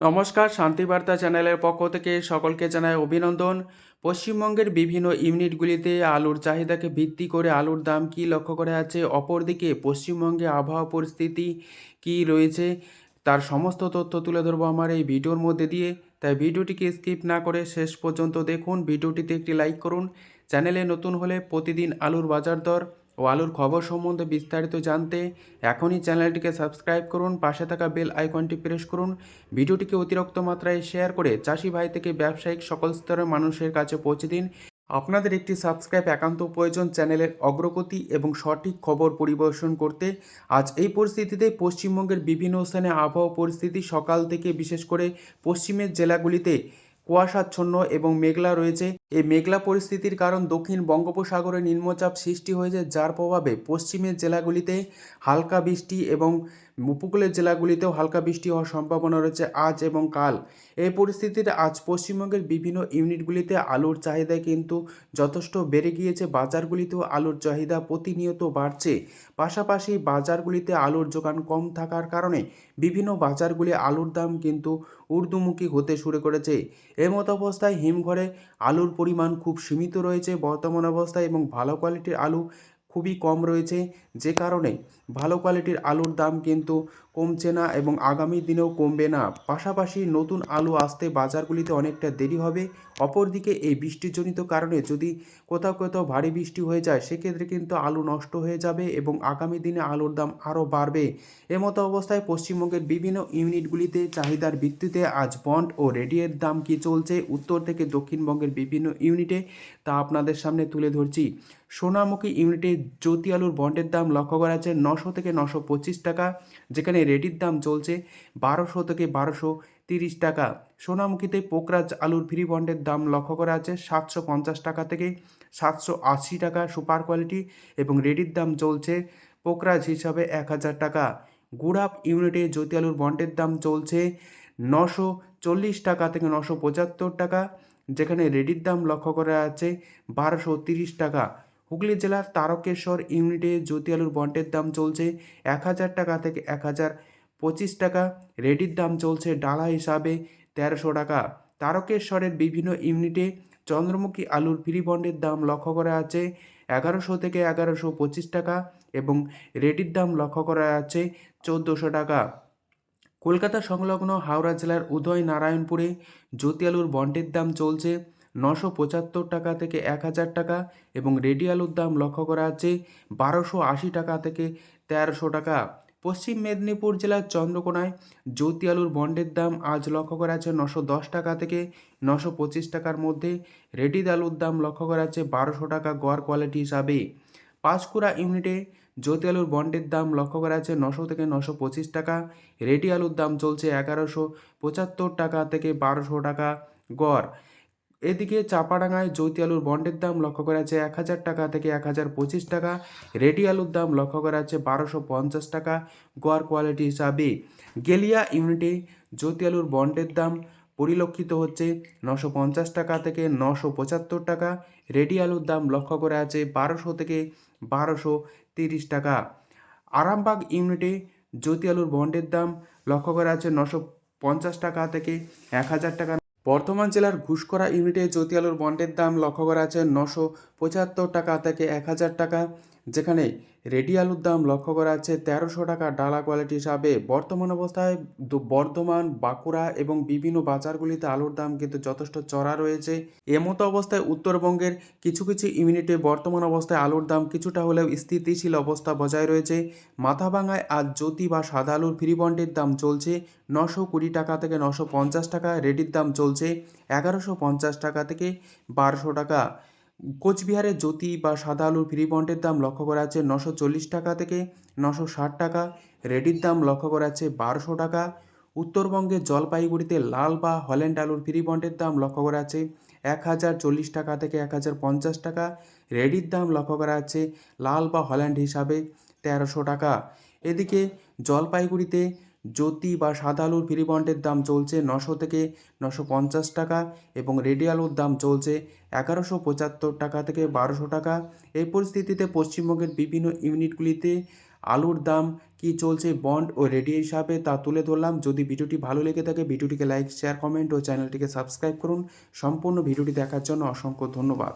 নমস্কার, শান্তিবার্তা চ্যানেলের পক্ষ থেকে সকলকে জানায় অভিনন্দন। পশ্চিমবঙ্গের বিভিন্ন ইউনিটগুলিতে আলুর চাহিদাকে ভিত্তি করে আলুর দাম কী লক্ষ্য করা আছে অপরদিকে পশ্চিমবঙ্গে আবহাওয়া পরিস্থিতি কী রয়েছে, তার সমস্ত তথ্য তুলে ধরবো আমার এই ভিডিওর মধ্যে দিয়ে। তাই ভিডিওটিকে স্কিপ না করে শেষ পর্যন্ত দেখুন, ভিডিওটিতে একটি লাইক করুন। চ্যানেলে নতুন হলে প্রতিদিন আলুর বাজার দর ও আলুর খবর সম্বন্ধে বিস্তারিত জানতে এখনই চ্যানেলটিকে সাবস্ক্রাইব করুন, পাশে থাকা বেল আইকনটি প্রেস করুন। ভিডিওটিকে অতিরিক্ত মাত্রায় শেয়ার করে চাষি ভাই থেকে ব্যবসায়িক সকল স্তরের মানুষের কাছে পৌঁছে দিন। আপনাদের একটি সাবস্ক্রাইব একান্ত প্রয়োজন চ্যানেলের অগ্রগতি এবং সঠিক খবর পরিবেশন করতে। আজ এই পরিস্থিতিতে পশ্চিমবঙ্গের বিভিন্ন স্থানে আবহাওয়া পরিস্থিতি সকাল থেকে বিশেষ করে পশ্চিমের জেলাগুলিতে কুয়াশাচ্ছন্ন এবং মেঘলা রয়েছে। এই মেঘলা পরিস্থিতির কারণ দক্ষিণ বঙ্গোপসাগরে নিম্নচাপ সৃষ্টি হয়েছে, যার প্রভাবে পশ্চিমের জেলাগুলিতে হালকা বৃষ্টি এবং উপকূলের জেলাগুলিতেও হালকা বৃষ্টি হওয়ার সম্ভাবনা রয়েছে আজ এবং কাল। এই পরিস্থিতিতে আজ পশ্চিমবঙ্গের বিভিন্ন ইউনিটগুলিতে আলুর চাহিদা কিন্তু যথেষ্ট বেড়ে গিয়েছে। বাজারগুলিতেও আলুর চাহিদা প্রতিনিয়ত বাড়ছে। পাশাপাশি বাজারগুলিতে আলুর যোগান কম থাকার কারণে বিভিন্ন বাজারগুলি আলুর দাম কিন্তু ঊর্ধ্বমুখী হতে শুরু করেছে। এমত অবস্থায় হিমঘরে আলুর পরিমাণ খুব সীমিত রয়েছে বর্তমান অবস্থায় এবং ভালো কোয়ালিটির আলু খুবই কম রয়েছে, যে কারণে ভালো কোয়ালিটির আলুর দাম কিন্তু কমছে না এবং আগামী দিনেও কমবে না। পাশাপাশি নতুন আলু আসতে বাজারগুলিতে অনেকটা দেরি হবে। অপরদিকে এই বৃষ্টিজনিত কারণে যদি কোথাও কোথাও ভারী বৃষ্টি হয়ে যায়, সেক্ষেত্রে কিন্তু আলু নষ্ট হয়ে যাবে এবং আগামী দিনে আলুর দাম আরও বাড়বে। এমতো অবস্থায় পশ্চিমবঙ্গের বিভিন্ন ইউনিটগুলিতে চাহিদার ভিত্তিতে আজ বন্ড ও রেডিয়ের দাম কী চলছে, উত্তর থেকে দক্ষিণবঙ্গের বিভিন্ন ইউনিটে তা আপনাদের সামনে তুলে ধরছি। সোনামুখী ইউনিটে জ্যোতি আলুর বন্ডের দাম লক্ষ্য করা যাচ্ছে নশো থেকে নশো পঁচিশ টাকা, যেখানে রেডির দাম চলছে বারোশো থেকে বারোশো তিরিশ টাকা। সোনামুখীতে পোকরাজ আলুর ফ্রি বন্ডের দাম লক্ষ্য করা আছে সাতশো পঞ্চাশ টাকা থেকে সাতশো আশি টাকা সুপার কোয়ালিটি এবং রেডির দাম চলছে পোকরাজ হিসাবে এক হাজার টাকা। গুড়াপ ইউনিটে জ্যোতি আলুর বন্ডের দাম চলছে নশো চল্লিশ টাকা থেকে নশো পঁচাত্তর টাকা, যেখানে রেডির দাম লক্ষ্য করা আছে বারোশো তিরিশ টাকা। হুগলি জেলার তারকেশ্বর ইউনিটে জ্যোতি আলুর বন্ডের দাম চলছে এক হাজার টাকা থেকে এক হাজার পঁচিশ টাকা। রেডির দাম চলছে ডালা হিসাবে তেরোশো টাকা। তারকেশ্বরের বিভিন্ন ইউনিটে চন্দ্রমুখী আলুর ফ্রি বন্ডের দাম লক্ষ্য করা আছে এগারোশো থেকে এগারোশো পঁচিশ টাকা এবং রেডির দাম লক্ষ্য করা আছে চোদ্দোশো টাকা। কলকাতা সংলগ্ন হাওড়া জেলার উদয় নারায়ণপুরে জ্যোতি আলুর বন্ডের দাম চলছে নশো পঁচাত্তর টাকা থেকে এক হাজার টাকা এবং রেডি আলুর দাম লক্ষ্য করা আছে বারোশো আশি টাকা থেকে তেরোশো টাকা। পশ্চিম মেদিনীপুর জেলার চন্দ্রকোনায় জ্যোতি আলুর বন্ডের দাম আজ লক্ষ্য করা আছে নশো দশ টাকা থেকে নশো পঁচিশ টাকার মধ্যে। রেডি আলুর দাম লক্ষ্য করা আছে বারোশো টাকা গড় কোয়ালিটি হিসাবে। পাঁচকুড়া ইউনিটে জ্যোতি আলুর বন্ডের দাম লক্ষ্য করা আছে নশো থেকে নশো পঁচিশ টাকা। রেডি আলুর দাম চলছে এগারোশো পঁচাত্তর টাকা থেকে বারোশো টাকা গড়। এদিকে চাপাডাঙ্গায় জ্যোতি আলুর বন্ডের দাম লক্ষ্য করা আছে এক হাজার টাকা থেকে এক হাজার পঁচিশ টাকা। রেডি আলুর দাম লক্ষ্য করা আছে বারোশো পঞ্চাশ টাকা, গোয়ার কোয়ালিটি হিসাবে। গেলিয়া ইউনিটে জ্যোতি আলুর বন্ডের দাম পরিলক্ষিত হচ্ছে নশো পঞ্চাশ টাকা থেকে নশো পঁচাত্তর টাকা। রেডি আলুর দাম লক্ষ্য করা আছে বারোশো থেকে বারোশো তিরিশ টাকা। আরামবাগ ইউনিটে জ্যোতি আলুর বন্ডের দাম লক্ষ্য করা আছে নশো পঞ্চাশ টাকা থেকে এক হাজার টাকা। বর্ধমান জেলার ঘুষকরা ইউনিটে জ্যোতি বন্ডের দাম লক্ষ্য করা আছে নশো পঁচাত্তর টাকা থেকে এক হাজার টাকা। যেখানে রেডি আলুর দাম লক্ষ্য করা আছে তেরোশো টাকা ডালা কোয়ালিটি হিসাবে। বর্তমান অবস্থায় বর্ধমান, বাঁকুড়া এবং বিভিন্ন বাজারগুলিতে আলুর দাম কিন্তু যথেষ্ট চড়া রয়েছে। এমতো অবস্থায় উত্তরবঙ্গের কিছু কিছু ইউনিটে বর্তমান অবস্থায় আলুর দাম কিছুটা হলেও স্থিতিশীল অবস্থা বজায় রয়েছে। মাথাভাঙায় আজ জ্যোতি বা সাদা আলুর ফ্রি বন্ডের দাম চলছে নশো কুড়ি টাকা থেকে নশো পঞ্চাশ টাকা, রেডির দাম চলছে এগারোশো পঞ্চাশ টাকা থেকে বারোশো টাকা। কোচবিহারে জ্যোতি বা সাদা আলুর ফ্রি বন্ডের দাম লক্ষ্য করা আছে নশো চল্লিশ টাকা থেকে নশো ষাট টাকা। রেডির দাম লক্ষ্য করা আছে বারোশো টাকা। উত্তরবঙ্গের জলপাইগুড়িতে লাল বা হল্যান্ড আলুর ফ্রি বন্ডের দাম লক্ষ্য করা আছে এক হাজার চল্লিশ টাকা থেকে এক হাজার পঞ্চাশ টাকা। রেডির দাম লক্ষ্য করা আছে লাল বা হল্যান্ড হিসাবে তেরোশো টাকা। এদিকে জলপাইগুড়িতে জ্যোতি বা সাদা আলুর ফ্রি বন্ডের দাম চলছে নশো থেকে নশো পঞ্চাশ টাকা এবং রেডি আলুর দাম চলছে এগারোশো পঁচাত্তর টাকা থেকে বারোশো টাকা। এই পরিস্থিতিতে পশ্চিমবঙ্গের বিভিন্ন ইউনিটগুলিতে আলুর দাম কি চলছে বন্ড ও রেডি হিসাবে তা তুলে ধরলাম। যদি ভিডিওটি ভালো লেগে থাকে, ভিডিওটিকে লাইক, শেয়ার, কমেন্ট ও চ্যানেলটিকে সাবস্ক্রাইব করুন। সম্পূর্ণ ভিডিওটি দেখার জন্য অসংখ্য ধন্যবাদ।